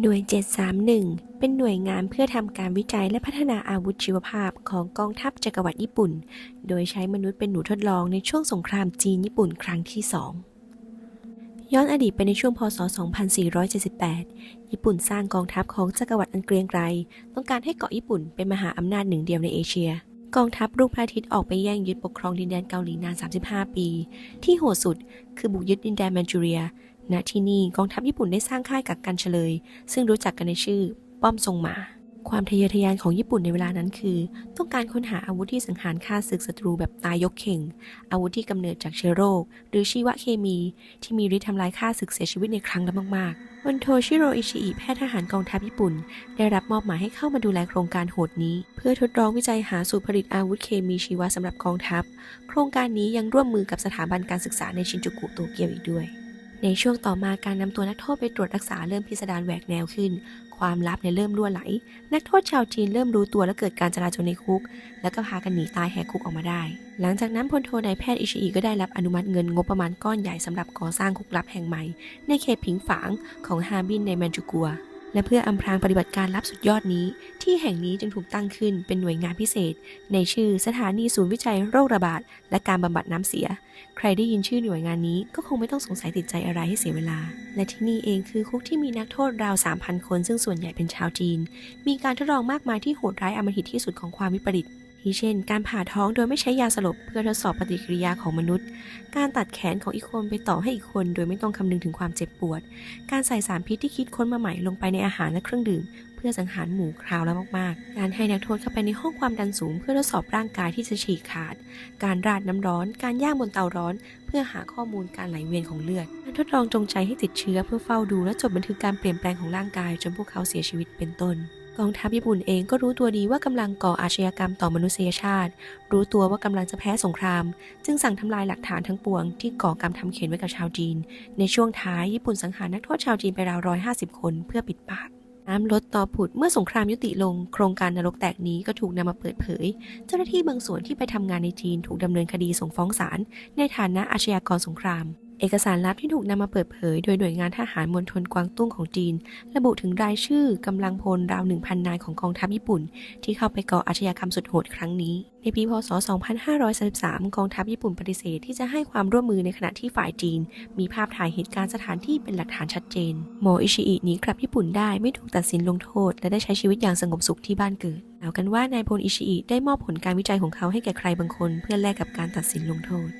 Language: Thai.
หน่วย 731 เป็นหน่วยงานเพื่อทำการวิจัยและพัฒนาอาวุธชีวภาพของกองทัพจักรวรรดิญี่ปุ่น โดยใช้มนุษย์เป็นหนูทดลองในช่วงสงครามจีนญี่ปุ่นครั้งที่ 2 ย้อนอดีตไปในช่วงพศ 2478 ญี่ปุ่นสร้างกองทัพของจักรวรรดิอันเกรียงไกร ต้องการให้เกาะญี่ปุ่นเป็นมหาอำนาจหนึ่งเดียวในเอเชีย กองทัพรุ่งพระอาทิตย์ออกไปแย่งยึดปกครองดินแดนเกาหลีนาน 35 ปี ที่โหดสุดคือบุกยึดดินแดนแมนจูเรีย ณที่นี่กองทัพญี่ปุ่นได้สร้างค่ายกักกันเฉลย ซึ่งรู้จักกันในชื่อ ป้อมทรงหมา ความทะเยอทะยานของญี่ปุ่นในเวลานั้นคือ ต้องการค้นหาอาวุธที่สังหารฆ่าศึกศัตรูแบบตายยกเข่ง อาวุธที่กำเนิดจากเชื้อโรค หรือชีวเคมี ที่มีฤทธิ์ทำลายฆ่าศึกเสียชีวิตในครั้งละมากๆวันโทชิโรอิชิอิแพทย์ทหารกองทัพญี่ปุ่น ได้รับมอบหมายให้เข้ามาดูแลโครงการโหดนี้ เพื่อทดลองวิจัยหาสูตรผลิตอาวุธเคมีชีวะสำหรับกองทัพ โครงการนี้ยังร่วมมือกับสถาบันการศึกษาในชินจูกุโตเกียวอีกด้วย ในช่วงต่อมาการนำตัวนักโทษไปตรวจรักษาเริ่มพิสดารแหวกแนวขึ้น ความลับเนี่ยเริ่มรั่วไหล นักโทษชาวจีนเริ่มรู้ตัวและเกิดการจลาจลในคุก แล้วก็พากันหนีตายแหกคุกออกมาได้ หลังจากนั้นพลโทนายแพทย์อิชิอิก็ได้รับอนุมัติเงินงบประมาณก้อนใหญ่สำหรับก่อสร้างคุกลับแห่งใหม่ ในเขตผิงฝางของฮาบินในแมนจูกัว และเพื่ออำพรางปฏิบัติการลับสุดยอดนี้ ที่แห่งนี้จึงถูกตั้งขึ้นเป็นหน่วยงานพิเศษ ในชื่อสถานีศูนย์วิจัยโรคระบาด และการบำบัดน้ำเสีย ใครได้ยินชื่อหน่วยงานนี้ก็คงไม่ต้องสงสัยติดใจอะไรให้เสียเวลา และที่นี่เองคือคุกที่มีนักโทษราว 3,000 คน ซึ่งส่วนใหญ่เป็นชาวจีน มีการทดลองมากมายที่โหดร้ายอำมหิตที่สุดของความวิปริต ที่เช่น การผ่าท้องโดยไม่ใช้ยาสลบเพื่อทดสอบปฏิกิริยาของมนุษย์ การตัดแขนของอีกคนไปต่อให้อีกคนโดยไม่ต้องคำนึงถึงความเจ็บปวด การใส่สารพิษที่คิดค้นมาใหม่ลงไปในอาหารและเครื่องดื่ม เพื่อสังหารหมูคราวแล้วมากๆ การให้นักโทษเข้าไปในห้องความดันสูง เพื่อทดสอบร่างกายที่จะฉีกขาด การราดน้ำร้อน การย่างบนเตาร้อน เพื่อหาข้อมูลการไหลเวียนของเลือด การทดลองจงใจให้ติดเชื้อเพื่อเฝ้าดูและจดบันทึกการเปลี่ยนแปลงของร่างกายจนพวกเขาเสียชีวิตเป็นต้น กองทัพญี่ปุ่นเองก็รู้ตัวดีว่ากำลังก่ออาชญากรรมต่อมนุษยชาติ รู้ตัวว่ากำลังจะแพ้สงคราม จึงสั่งทำลายหลักฐานทั้งปวงที่ก่อกรรมทำเข็นไว้กับชาวจีน ในช่วงท้ายญี่ปุ่นสังหารนักโทษชาวจีนไปราวร้อยห้าสิบคนเพื่อปิดปากน้ำลดต่อผุดเมื่อสงครามยุติลง โครงการนรกแตกนี้ก็ถูกนำมาเปิดเผย เจ้าหน้าที่บางส่วนที่ไปทำงานในจีนถูกดำเนินคดีส่งฟ้องศาลในฐานะอาชญากรสงคราม เอกสารลับที่ถูกนำมาเปิดเผย โดยหน่วยงานทหารมณฑลกวางตุ้งของจีน ระบุถึงรายชื่อกำลังพลราว 1,000 นายของกองทัพญี่ปุ่น ที่เข้าไปก่ออาชญากรรมสุดโหดครั้งนี้ ในปีพศ 2533 กองทัพญี่ปุ่นปฏิเสธที่จะให้ความร่วมมือในขณะที่ฝ่ายจีน มีภาพถ่ายเหตุการณ์สถานที่เป็นหลักฐานชัดเจนโมอิชิอิหนีกลับญี่ปุ่นได้ไม่ถูกตัดสินลงโทษ และได้ใช้ชีวิตอย่างสงบสุขที่บ้านเกิดกล่าวกันว่านายพลอิชิอิได้มอบผลการวิจัยของเขาให้แก่ใครบางคน เพื่อแลกกับการตัดสินลงโทษ